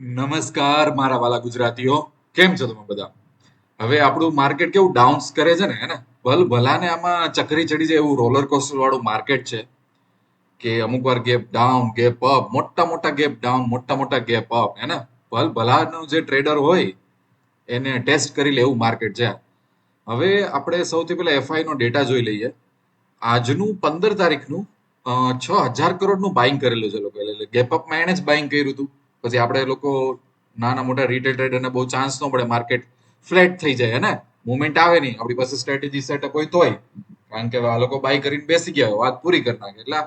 નમસ્કાર, મારા વાલા ગુજરાતીઓ. કેમ છો તમે બધા? હવે આપણું માર્કેટ કેવું ડાઉન્સ કરે છે ને હેને ભલ ભલાને આમાં ચકરી ચડી જાય એવું રોલર કોસ્ટર વાળું માર્કેટ છે કે અમુક વાર ગેપ ડાઉન ગેપ અપ મોટા મોટા ગેપ ડાઉન મોટા મોટા ગેપ અપ હેને ભલ ભલાનો જે ટ્રેડર હોય, એને ટેસ્ટ કરી લે એવું માર્કેટ છે હવે આપણે સૌથી પહેલા એફઆઈ નો ડેટા જોઈ લઈએ. આજનું પંદર તારીખનું છ હજાર કરોડનું બાઇંગ કરેલું છે લોકો. એટલે ગેપ અપમાં એણે જ બાઇંગ કર્યું હતું. પછી આપણે લોકો નાના મોટા રિટેલ ટ્રેડરને બહુ ચાન્સ ન પડે માર્કેટ ફ્લેટ થઈ જાય ને? મુવમેન્ટ આવે નહીં. આપણી પાસે સ્ટ્રેટેજી સેટઅપ હોય તોય. કારણ કે આ લોકો બાય કરીને બેસી ગયા વાત પૂરી કરી નાખે. એટલે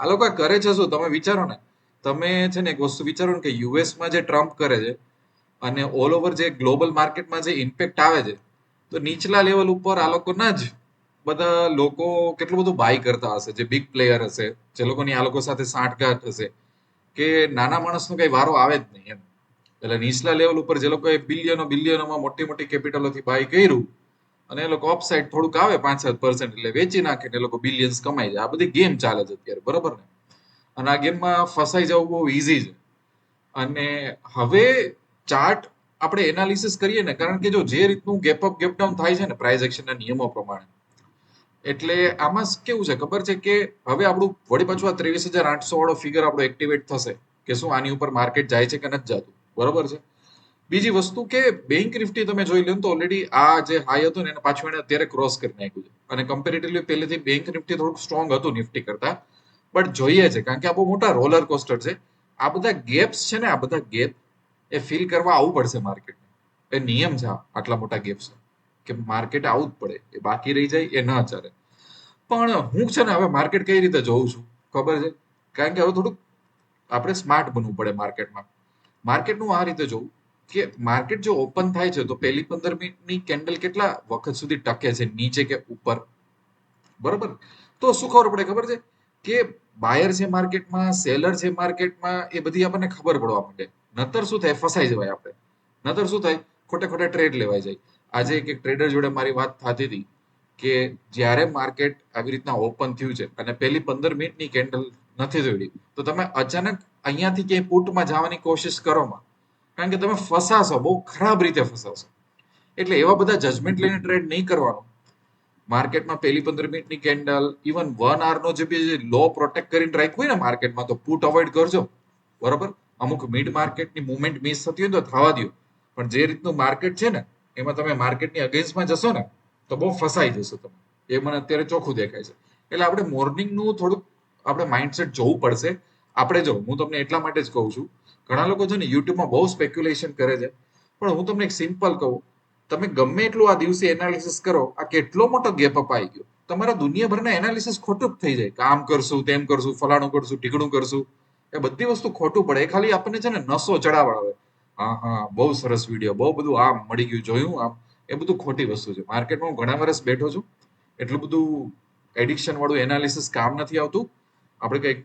આ લોકો કરે છે શું? તમે વિચારો ને. તમે છે ને એક વસ્તુ વિચારો ને કે યુએસમાં જે ટ્રમ્પ કરે છે અને ઓલ ઓવર જે ગ્લોબલ માર્કેટમાં જે ઇમ્પેક્ટ આવે છે, તો નીચલા લેવલ ઉપર આ લોકોના જ બધા લોકો કેટલું બધું બાય કરતા હશે. જે બિગ પ્લેયર હશે, જે લોકોની આ લોકો સાથે સાંઠગાંઠ હશે. કે નાના માણસનો કઈ વારો આવે જ નહીં એમ. એટલે નીચલા લેવલ ઉપર જે લોકોએ બિલિયનો બિલિયનોમાં મોટી મોટી કેપિટલોથી બાય કર્યું અને એ લોકો ઓફસાઇડ થોડુંક આવે પાંચ સાત પર્સન્ટ એટલે વેચી નાખે એ લોકો બિલિયન્સ કમાઈ જાય. આ બધી ગેમ ચાલે છે અત્યારે, બરોબર ને? અને આ ગેમમાં ફસાઈ જવું બહુ ઈઝી છે. અને હવે ચાર્ટ આપણે એનાલિસિસ કરીએ ને, કારણ કે જો જે રીતનું ગેપ અપ ગેપ ડાઉન થાય છે ને પ્રાઇઝ એક્શનના નિયમો પ્રમાણે એટલે આમાં કેવું છે? ખબર છે કે હવે આપણું વળી પાછું આ ત્રેવીસ હજાર આઠસો વાળો ફિગર આપણો એક્ટિવેટ થશે કે શું આની ઉપર માર્કેટ જાય છે કે નથી જતું. બરોબર છે? બીજી વસ્તુ કે બેંક નિફ્ટી તમે જોઈ લો તો ઓલરેડી આ જે હાઈ હતું ને એને પાછું એને અત્યારે ક્રોસ કરી નાખ્યું છે. અને કમ્પેરેટિવલી પહેલેથી બેંક નિફ્ટી થોડુંક સ્ટ્રોંગ હતું નિફ્ટી કરતા. બટ જોઈએ છે, કારણ કે આ બહુ મોટા રોલર કોસ્ટર છે. આ બધા ગેપ્સ છે ને, આ બધા ગેપ એ ફિલ કરવા આવવું પડશે માર્કેટ એ નિયમ છે આટલા મોટા ગેપ્સ કે માર્કેટ આવવું જ પડે, એ બાકી રહી જાય, એ ન ચાલે. પણ હું છે ને હવે માર્કેટ કઈ રીતે જોઉં છું? ખબર છે? કારણ કે હવે થોડુંક આપણે સ્માર્ટ બનવું પડે માર્કેટમાં માર્કેટનું આ રીતે જોવું કે માર્કેટ જો ઓપન થાય છે, તો પહેલી પંદર મિનિટની કેન્ડલ કેટલા વખત સુધી ટકે છે? નીચે કે ઉપર? બરોબર? તો શું ખબર પડે? ખબર છે? કે બાયર છે માર્કેટમાં સેલર છે માર્કેટમાં એ બધી આપણને ખબર પડવા માંડે. નતર શું થાય? ફસાઈ જવાય આપણે. નતર શું થાય? ખોટે ખોટે ટ્રેડ લેવાઈ જાય. આજે એક ટ્રેડર જોડે મારી વાત થતી હતી કે જ્યારે માર્કેટ આવી રીતના ઓપન થયું છે અને પહેલી પંદર મિનિટની કેન્ડલ નથી જોડી તો તમે અચાનક અહીંયાથી ક્યાંય પુટમાં જવાની કોશિશ કરોમાં કારણ કે તમે ફસાશો, બહુ ખરાબ રીતે ફસાશો. એટલે એવા બધા જજમેન્ટ લઈને ટ્રેડ નહીં કરવાનો. માર્કેટમાં પહેલી પંદર મિનિટની કેન્ડલ ઇવન વન નો જે બી લો પ્રોટેક્ટ કરીને રાખ્યું હોય ને માર્કેટમાં તો પુટ અવોઇડ કરજો. બરોબર? અમુક મિડ માર્કેટની મુવમેન્ટ મિસ થતી હોય તો થવા દો પણ જે રીતનું માર્કેટ છે ને એમાં તમે માર્કેટની અગેન્સ્ટમાં જશો ને, તો બહુ ફસાઈ જશો તમે. એ મને અત્યારે ચોખ્ખું દેખાય છે. એટલે આપણે મોર્નિંગનું થોડુંક આપણે માઇન્ડસેટ જોવું પડશે. આપણે જો, હું તમને એટલા માટે જ કહું છું. ઘણા લોકો છે ને યુટ્યુબમાં બહુ સ્પેક્યુલેશન કરે છે. પણ હું તમને એક સિમ્પલ કહું. તમે ગમે એટલું આ દિવસે એનાલિસિસ કરો, આ કેટલો મોટો ગેપ અપ આવી ગયો. તમારા દુનિયાભરના એનાલિસિસ ખોટું જ થઈ જાય. કે આમ કરશું, તેમ કરશું, ફલાણું કરશું, ઢીકણું કરશું. એ બધી વસ્તુ ખોટું પડે. એ ખાલી આપણને છે ને નસો ચડાવડાવે હા હા, બહુ સરસ વીડિયો બહુ બધું આમ મળી ગયું, જોયું આમ. એ બધું ખોટી વસ્તુ છે. માર્કેટમાં હું ઘણા વર્ષ બેઠો છું. એટલું બધું એડિક્શન વાળું એનાલિસિસ કામ નથી આવતું. આપણે કંઈક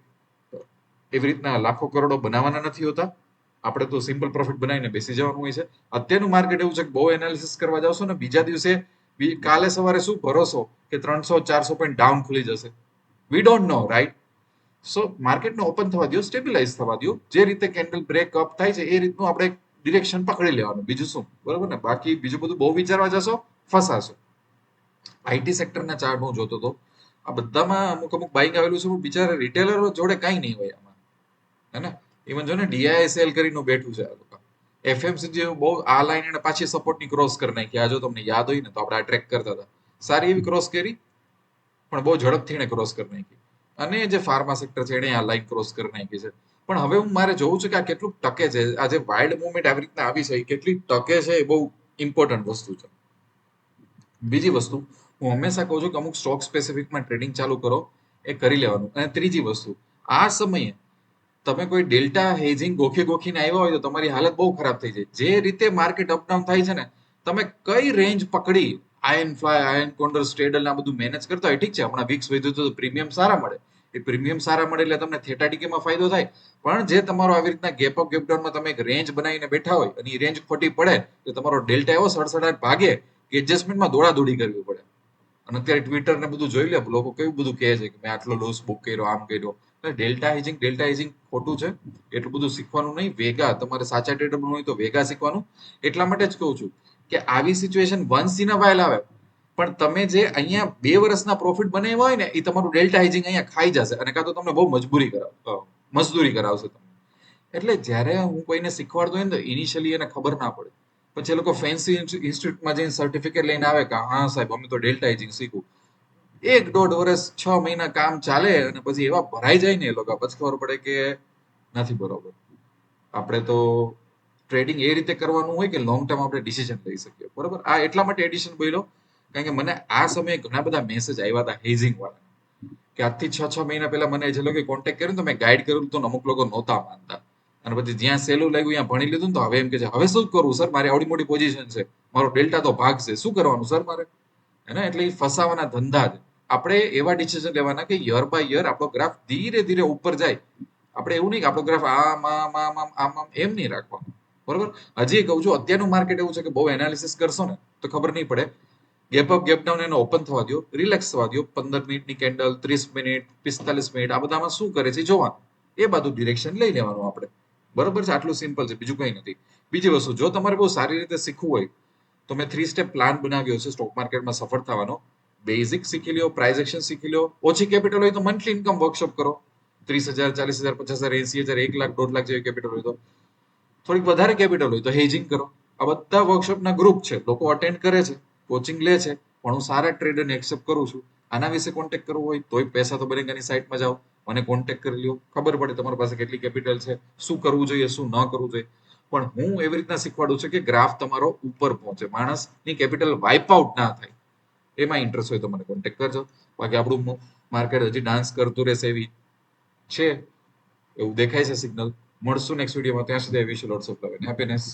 એવી રીતના લાખો કરોડો બનાવવાના નથી હોતા. આપણે તો સિમ્પલ પ્રોફિટ બનાવીને બેસી જવાનું હોય છે. અત્યારનું માર્કેટ એવું છે કે બહુ એનાલિસિસ કરવા જાવશો ને, બીજા દિવસે કાલે સવારે શું ભરોસો કે ત્રણસો, ચારસો પોઈન્ટ ડાઉન ખુલી જશે? We don't know right so માર્કેટને open થવા દો સ્ટેબિલાઇઝ થવા દો જે રીતે કેન્ડલ બ્રેક અપ થાય છે, એ રીતનું આપણે ડિરેક્શન પકડી લેવાનું, બીજું શું? બરોબર ને? બાકી બીજું બધું બહુ વિચારવા જશો, ફસાશો. આઈટી સેક્ટરના ચાર્ટ હું જોતો હતો. આ બધામાં અમુક અમુક બાઇક આવેલું છે, પણ બિચારા રિટેલરો જોડે કાંઈ નહીં હોય આમાં. હે ને? ઇવન જો ને ડીઆઈએસએલ કરીને બેઠું છે આ લોકો. એફએમસીજી બહુ આ લાઈન એને પાછી સપોર્ટની ક્રોસ કરી નાખી. આ જો તમને યાદ હોય ને, તો આપણે આ ટ્રેક કરતા હતા. સારી એવી ક્રોસ કરી, પણ બહુ ઝડપથી એને ક્રોસ કરી નાખી. અને જે ફાર્મા સેક્ટર છે, એને આ લાઈન ક્રોસ કરી નાખી છે. પણ હવે હું મારે જોઉં છું કે આ કેટલું ટકે છે. આ જે વાઇલ્ડ મુવમેન્ટ આવી રીતના આવી છે, એ કેટલી ટકે છે એ બહુ ઇમ્પોર્ટન્ટ વસ્તુ છે. બીજી વસ્તુ, હું હંમેશા કહું છું કે અમુક સ્ટોક સ્પેસિફિકમાં ટ્રેડિંગ ચાલુ કરો, એ કરી લેવાનું. અને ત્રીજી વસ્તુ, આ સમયે તમે કોઈ ડેલ્ટા હેજિંગ ગોખી ગોખીને આવ્યા હોય તો તમારી હાલત બહુ ખરાબ થઈ જાય. જે રીતે માર્કેટ અપડાઉન થાય છે ને, તમે કઈ રેન્જ પકડી iron fly iron condor straddle આ બધું મેનેજ કરતા હોય, ઠીક છે, હમણાં વીક્સ વધ્યું તો પ્રીમિયમ સારા મળે. એ પ્રીમિયમ સારા મળે એટલે તમને થેટા ડીકેમાં ફાયદો થાય. પણ જે તમારો આવી રીતના ગેપ અપ ગેપ તમે એક રેન્જ બનાવીને બેઠા હોય અને એ રેન્જ ખોટી પડે, તો તમારો ડેલ્ટા એવો સડસડાટ ભાગે કે એડજસ્ટમેન્ટમાં દોડાદોડી કરવી પડે. અને અત્યારે ટ્વિટર ને બધું જોઈ લે, લોકો કેવું બધું કહે છે કે મેં આટલો લોસ બુક કર્યો, આમ કર્યો. ડેલ્ટા હેજિંગ ડેલ્ટા હેજિંગ ખોટું છે. એટલું બધું શીખવાનું નહીં વેગા તમારે સાચા ટ્રેડર બનવું હોય તો વેગા શીખવાનું. એટલા માટે જ કહું છું કે આવી situation once in a while આવે. પણ તમે જે અહીંયા બે વર્ષના પ્રોફિટ બનાવ્યા હોય ને, એ તમારું ડેલ્ટા હેજિંગ અહીંયા ખાઈ જશે અને કાં તો તમને બહુ મજબૂરી કરાવ મજદૂરી કરાવશે તમને. એટલે જ્યારે હું કોઈને શીખવાડતો હોય ને, તો ઇનિશિયલી એને ખબર ના પડે. પછી એ લોકો ફેન્સી ઇન્સ્ટિટ્યૂટમાં જઈને સર્ટિફિકેટ લઈને આવે કે, હા, સાહેબ, અમે તો ડેલ્ટા હાઇજિંગ શીખવું. એક દોઢ વર્ષ, છ મહિના કામ ચાલે અને પછી એવા ભરાઈ જાય ને એ લોકો, પછી ખબર પડે કે નથી બરોબર. આપણે તો ટ્રેડિંગ એ રીતે કરવાનું હોય કે લોંગ ટર્મ આપણે ડિસિઝન લઈ શકીએ. બરોબર? આ એટલા માટે એડિશન બોલ્યો કારણ કે મને આ સમયે ઘણા બધા મેસેજ આવ્યા હતા હેઝિંગ વાળા. કે આજથી છ છ મહિના પહેલા મને જે લોકોએ કોન્ટેક્ટ કર્યો તો મેં ગાઈડ કર્યું તો અમુક લોકો નહોતા માનતા. અને પછી જ્યાં સહેલું લાગ્યું, ત્યાં ભણી લીધું તો હવે એમ કે છે, હવે શું કરવું સર? મારી આવડી મોટી પોઝિશન છે. મારો ડેલ્ટા તો ભાગ છે. શું કરવાનું, સર, મારે? હે એટલે એ ફસાવાના ધંધા જ. આપણે એવા ડિસિઝન લેવાના કે યર બાય યર આપણો ગ્રાફ ધીરે ધીરે ઉપર જાય. આપણે એવું નહીં કે આપણો ગ્રાફ આમ આમ આમ આમ આમ આમ એમ નહીં રાખવાનો. બરોબર? હજી કહું છું, અત્યારનું માર્કેટ એવું છે કે બહુ એનાલિસિસ કરશો ને, તો ખબર નહીં પડે. ગેપ અપ ગેપ ડાઉન એને ઓપન થવા દો રિલેક્સ થવા દો પંદર મિનિટની કેન્ડલ, ત્રીસ મિનિટ, પિસ્તાલીસ મિનિટ, આ બધામાં શું કરે છે જોવાનું. એ બધું ડિરેક્શન લઈ લેવાનું આપણે. બરોબર છે? આટલું સિમ્પલ છે, બીજું કંઈ નથી. બીજી વસ્તુ, જો તમારે બહુ સારી રીતે શીખવું હોય, તો મેં થ્રી સ્ટેપ પ્લાન બનાવ્યો છે સ્ટોક માર્કેટમાં સફળ થવાનો. બેઝિક શીખી લ્યો પ્રાઇઝ એક્શન શીખી લ્યો. ઓછી કેપિટલ હોય તો મંથલી ઇન્કમ વર્કશોપ કરો. ત્રીસ હજાર, ચાલીસ હજાર, પચાસ હજાર, એસી હજાર, એક લાખ, દોઢ લાખ જેવી કેપિટલ હોય તો. થોડીક વધારે કેપિટલ હોય તો હેજિંગ કરો. આ બધા વર્કશોપના ગ્રુપ છે, લોકો અટેન્ડ કરે છે. કોચિંગ લે છે, પણ હું સારા ટ્રેડરને એક્સેપ્ટ કરું છું. આના વિશે કોન્ટેક્ટ કરવો હોય તોય પૈસા તો બનેગાની સાઇટમાં જાઓ, મને કોન્ટેક્ટ કરી લ્યો. ખબર પડે તમારી પાસે કેટલી કેપિટલ છે, શું કરવું જોઈએ, શું ન કરવું જોઈએ. પણ હું એવી રીતના શીખવાડું છું કે ગ્રાફ તમારો ઉપર પહોંચે. માણસની કેપિટલ વાઇપ આઉટ ના થાય. એમાં ઇન્ટરેસ્ટ હોય તો મને કોન્ટેક્ટ કરજો. બાકી આપણું માર્કેટ હજી ડાન્સ કરતું રહેશે એવી છે. એવું દેખાય છે સિગ્નલ મળશું નેક્સ્ટ વિડીયોમાં ત્યાં સુધી wish lots of love and happiness